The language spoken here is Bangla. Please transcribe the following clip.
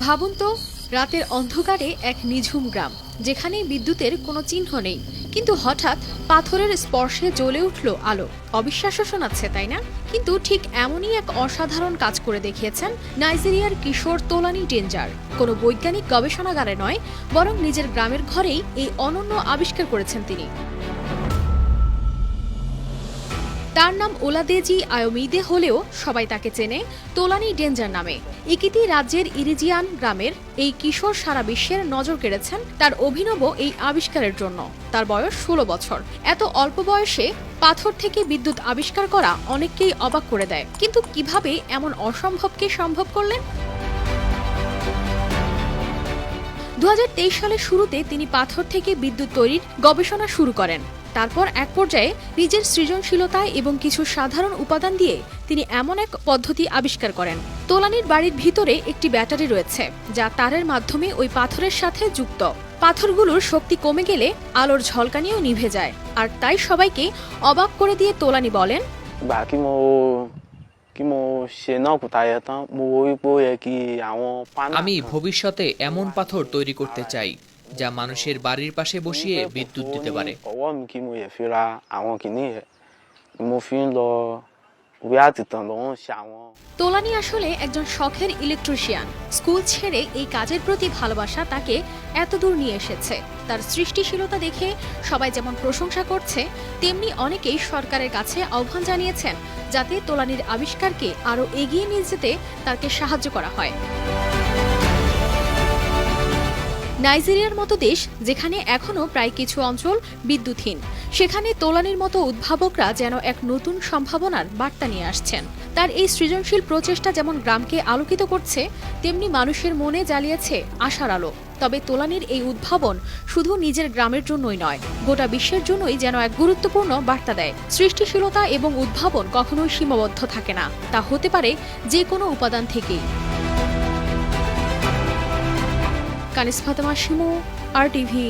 ভাবুন তো, রাতের অন্ধকারে এক নিঝুম গ্রাম, যেখানে বিদ্যুতের কোনো চিহ্ন নেই। কিন্তু হঠাৎ পাথরের স্পর্শে জ্বলে উঠল আলো। অবিশ্বাস্য শোনাচ্ছে, তাই না? কিন্তু ঠিক এমনই এক অসাধারণ কাজ করে দেখিয়েছেন নাইজেরিয়ার কিশোর তোলানি ডেঞ্জার। কোনো বৈজ্ঞানিক গবেষণাগারে নয়, বরং নিজের গ্রামের ঘরেই এই অনন্য আবিষ্কার করেছেন তিনি। তার নাম ওলাদেজি আয়োমিদে হলেও সবাই তাকে চেনে তোলানি ডেঞ্জার নামে। ইকিতি রাজ্যের ইরিজিয়ান গ্রামের এই কিশোর সারা বিশ্বের নজর কেড়েছেন তার অভিনব এই আবিষ্কারের জন্য। তার বয়স ষোলো বছর। এত অল্প বয়সে পাথর থেকে বিদ্যুৎ আবিষ্কার করা অনেককেই অবাক করে দেয়। কিন্তু কীভাবে এমন অসম্ভবকে সম্ভব করলেন? দু হাজার তেইশ সালের শুরুতে তিনি পাথর থেকে বিদ্যুৎ তৈরির গবেষণা শুরু করেন। তারপর এক পর্যায়ে নিজের সৃজনশীলতায় এবং কিছু সাধারণ উপাদান দিয়ে তিনি এমন এক পদ্ধতি আবিষ্কার করেন। তোলানির বাড়ির ভিতরে একটি ব্যাটারি রয়েছে যা তারের মাধ্যমে ওই পাথরের সাথে যুক্ত। পাথরগুলোর শক্তি কমে গেলে আলোর ঝলকানিও নিভে যায় আর তাই সবাইকে অবাক করে দিয়ে তোলানি বলেন। আমি ভবিষ্যতে এমন পাথর তৈরি করতে চাই যা মানুষের বাড়ির পাশে বসিয়ে বিদ্যুৎ দিতে পারে. তোলানি আসলে একজন শখের ইলেকট্রিশিয়ান স্কুল ছেড়ে এই কাজের প্রতি ভালোবাসা তাকে এত দূর নিয়ে এসেছে। তার সৃষ্টিশীলতা দেখে সবাই যেমন প্রশংসা করছে, তেমনি অনেকেই সরকারের কাছে আহ্বান জানিয়েছেন, যাতে তোলানির আবিষ্কারকে আরও এগিয়ে নিয়ে যেতে তাকে সাহায্য করা হয়। নাইজেরিয়ার মতো দেশ যেখানে এখনও প্রায় কিছু অঞ্চল বিদ্যুৎহীন। সেখানে তোলানির মতো উদ্ভাবকরা যেন এক নতুন সম্ভাবনার বার্তা নিয়ে আসছেন। তার এই সৃজনশীল প্রচেষ্টা যেমন গ্রামকে আলোকিত করছে, তেমনি মানুষের মনে জ্বালিয়েছে আশার আলো। তবে তোলানির এই উদ্ভাবন শুধু নিজের গ্রামের জন্যই নয়, গোটা বিশ্বের জন্যই যেন এক গুরুত্বপূর্ণ বার্তা দেয়। সৃষ্টিশীলতা এবং উদ্ভাবন কখনোই সীমাবদ্ধ থাকে না, তা হতে পারে যে কোনো উপাদান থেকেই। Kanis Fatema Shimu R TV